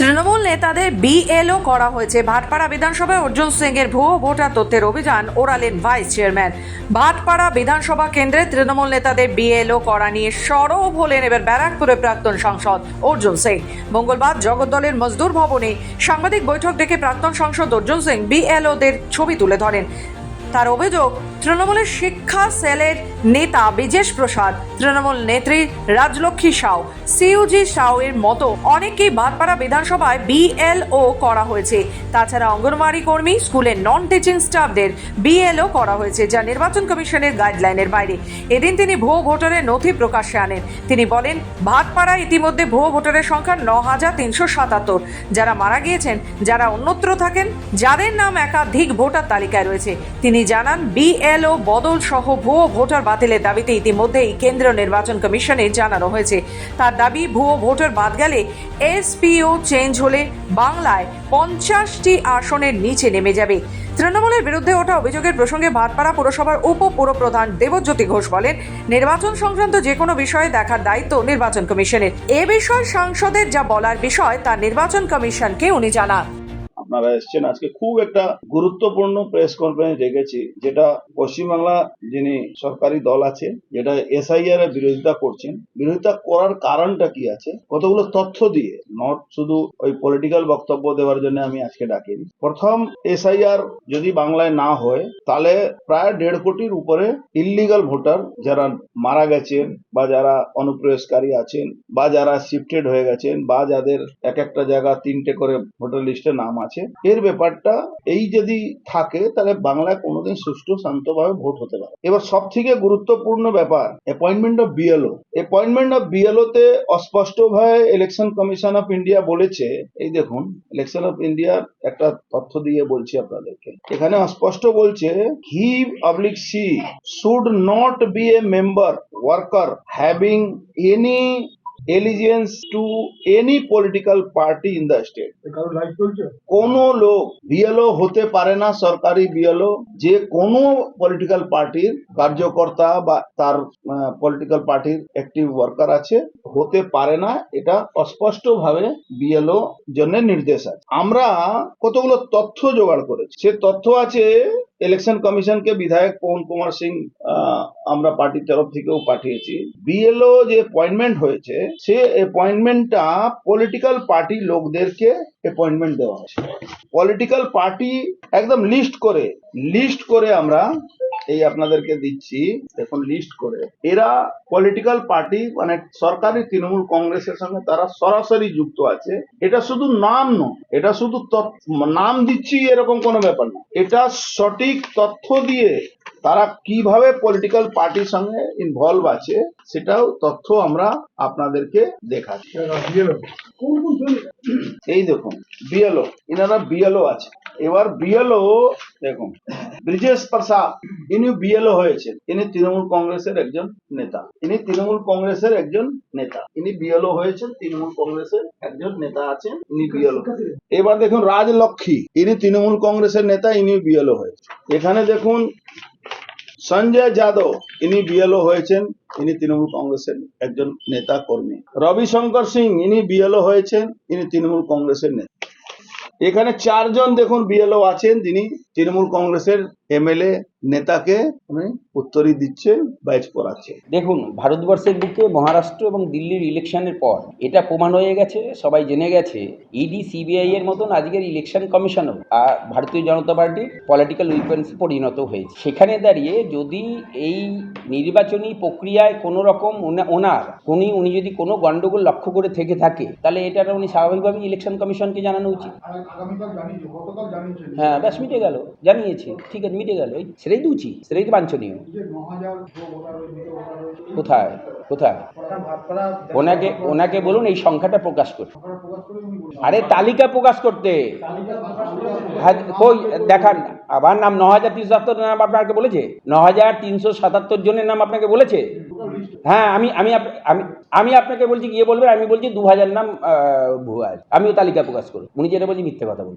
তৃণমূল নেতাদের বিএলও করা হয়েছে। ভাটপাড়া বিধানসভায় অর্জুন সিং এর ভুয়ো ভোটার তথ্যের অভিযান ওরালেন ভাইস চেয়ারম্যান। ভাটপাড়া বিধানসভা কেন্দ্রে তৃণমূল নেতাদের বিএলও করা নিয়ে সরব হলেন এবার ব্যারাকপুরের প্রাক্তন সাংসদ অর্জুন সিং। মঙ্গলবার জগদ্দলের মজদুর ভবনে সাংবাদিক বৈঠক ডেকে প্রাক্তন সাংসদ অর্জুন সিং বিএলওদের ছবি তুলে ধরেন। তার অভিযোগ, তৃণমূলের শিক্ষা সেলের নেতা বিজেশ প্রসাদ, তৃণমূল নেত্রী রাজলক্ষ্মী সাউ সিউজি সাউ এর মতো অনেকেই ভাটপাড়া বিধানসভায় বিএলও করা হয়েছে। তাছাড়া অঙ্গনওয়াড়ি কর্মী, স্কুলের নন টিচিং স্টাফদের বিএলও করা হয়েছে, যা নির্বাচন কমিশনের গাইডলাইনের বাইরে। এদিন তিনি ভুয়ো ভোটারের নথি প্রকাশ্যে আনেন। তিনি বলেন ভাটপাড়ায় ইতিমধ্যে ভুয়ো ভোটারের সংখ্যা ন হাজার তিনশো সাতাত্তর। যারা মারা গিয়েছেন, যারা অন্যত্র থাকেন, যাদের নাম একাধিক ভোটার তালিকায় রয়েছে, তিনি জানান, বিএলও বদল সহ ভুয়ো ভোটার বাতিলের দাবিতে ইতিমধ্যেই কেন্দ্রীয় নির্বাচন কমিশনে জানানো হয়েছে। তার দাবি, ভুয়ো ভোটার বাদ গেলে এসপিও চেঞ্জ হলে বাংলায় পঞ্চাশটি আসনের নিচে নেমে যাবে। তৃণমূলের বিরুদ্ধে ওঠা অভিযোগের প্রসঙ্গে ভাটপাড়া পুরসভার উপ পুরপ্রধান দেবজ্যোতি ঘোষ বলেন, নির্বাচন সংক্রান্ত যে কোনো বিষয়ে দেখার দায়িত্ব নির্বাচন কমিশনের। এ বিষয়ে সাংসদের যা বলার বিষয়, তা নির্বাচন কমিশনকে উনি জানান। আপনারা এসছেন। আজকে খুব একটা গুরুত্বপূর্ণ প্রেস কনফারেন্স রেখেছি যেটা পশ্চিমবাংলা যিনি সরকারি দল আছে, যেটা এসআইআর এর বিরোধিতা করছেন। বিরোধিতা করার কারণটা কি আছে? কতগুলো তথ্য দিয়ে? নট শুধু ওই পলিটিক্যাল বক্তব্য দেওয়ার জন্য আমি আজকে ডাকিনি। প্রথম এসআইআর যদি বাংলায় না হয়, তাহলে প্রায় দেড় কোটির উপরে ইল্লিগাল ভোটার যারা মারা গেছেন বা যারা অনুপ্রবেশকারী আছেন বা যারা শিফটেড হয়ে গেছেন বা যাদের এক একটা জায়গা তিনটে করে ভোটার লিস্টে নাম আছে এর ব্যাপারটা এই যদি থাকে, তাহলে বাংলায় কোনোদিন সুষ্ঠু শান্তভাবে ভোট হতে পারে। এবার সব থেকে গুরুত্বপূর্ণ ব্যাপার appointment of BLO appointment of BLO তে অস্পষ্টভাবে ইলেকশন কমিশন অফ ইন্ডিয়া বলেছে, এই দেখুন ইলেকশন অফ ইন্ডিয়ার একটা তথ্য দিয়ে বলছি আপনাদেরকে। এখানে অস্পষ্ট বলছে he public she should not be a member worker having any allegiance to any political party in the state কোন লোক বিএলও হতে পারে না সরকারি বিএলও যে কোনো পলিটিক্যাল পার্টির কার্যকর্তা বা তার পলিটিক্যাল পার্টির অ্যাক্টিভ ওয়ার্কার আছে হতে পারে না এটা অস্পষ্ট ভাবে বিএলও জন্য নির্দেশ আছে। আমরা কতগুলো তথ্য জোগাড় করেছি। সে তথ্য আছে ইলেকশন কমিশনকে বিধায়ক পবন কুমার সিং আমরা পার্টির তরফ থেকেও পাঠিয়েছি। বিএলও যে অ্যাপয়েন্টমেন্ট হয়েছে, সে অ্যাপয়েন্টমেন্টটা পলিটিক্যাল পার্টি লোকদেরকে অ্যাপয়েন্টমেন্ট দেওয়া হয়েছে। পলিটিক্যাল পার্টি একদম লিস্ট করে লিস্ট করে আমরা এই আপনাদেরকে দিচ্ছি, এখন লিস্ট করে। এরা পলিটিক্যাল পার্টি মানে সরকারি তৃণমূল কংগ্রেসের সঙ্গে তারা সরাসরি যুক্ত আছে। এটা শুধু নাম নয়, এটা শুধু নাম দিচ্ছি এরকম কোনো ব্যাপার না। এটা সঠিক তথ্য দিয়ে তারা কীভাবে পলিটিক্যাল পার্টির সঙ্গে ইনভলভ আছে, সেটাও তথ্য আমরা আপনাদেরকে দেখাচ্ছি? এই দেখুন বিএলও এনারা বিএলও আছে। এবার বিএলও দেখুন ব্রিজেশ প্রসাদ, ইনি বিএলও হয়েছেন। ইনি তৃণমূল কংগ্রেসের একজন নেতা। ইনি তৃণমূল কংগ্রেসের একজন নেতা। ইনি বিএলও হয়েছেন, তৃণমূল কংগ্রেসের একজন নেতা আছেন, ইনি বিএলও এবার দেখুন রাজলক্ষ্মী, ইনি তৃণমূল কংগ্রেসের নেতা, ইনি বিএলও হয়েছে এখানে দেখুন সঞ্জয় যাদব, ইনি বিএলও হয়েছেন, ইনি তৃণমূল কংগ্রেসের একজন নেতা কর্মী। রবিশঙ্কর সিং, ইনি বিএলও হয়েছেন, ইনি তৃণমূল কংগ্রেসের নেতা। এখানে চারজন দেখুন বিএলও আছেন যিনি তৃণমূল কংগ্রেসের এমএলএ নেতাকে উনি উত্তরই দিচ্ছে বাইচ করাচ্ছে। দেখুন ভারতবর্ষের বুকে মহারাষ্ট্র এবং দিল্লির ইলেকশনের পর এটা প্রমাণ হয়ে গেছে সবাই জেনে গেছে। ইডি সিবিআই এর মতন আজকের ইলেকশন কমিশনও আর ভারতীয় জনতা পার্টির পলিটিক্যাল উইপেন্সে পরিণত হয়েছে। সেখানে দাঁড়িয়ে যদি এই নির্বাচনী প্রক্রিয়ায় কোনো রকম ওনার উনি উনি যদি কোনো গণ্ডগোল লক্ষ্য করে থেকে থাকে তাহলে এটা উনি স্বাভাবিকভাবেই ইলেকশন কমিশনকে জানানো উচিত। হ্যাঁ ব্যাস মিটে গেল জানিয়েছে। ঠিক আছে মিটে গেল। এই সেটাই তো উচিত সেটাই তো বাঞ্ছনীয়। কোথায়? কোথায়? ওনাকে ওনাকে বলুন এই সংখ্যাটা প্রকাশ করতে করে আরে তালিকা প্রকাশ করতে। করে হ্যাঁ, কই দেখান আবার নাম ন হাজার তিনশো সাতাত্তর নাম আপনাকে বলেছে? ন হাজার তিনশো সাতাত্তর জনের নাম আপনাকে বলেছে? হ্যাঁ আমি আমি আমি আমি আপনাকে বলছি গিয়ে বলবেন আমি বলছি দু হাজার নাম ভুয়া। আমিও তালিকা প্রকাশ করব উনি যেটা বলছি মিথ্যে কথা বলছি।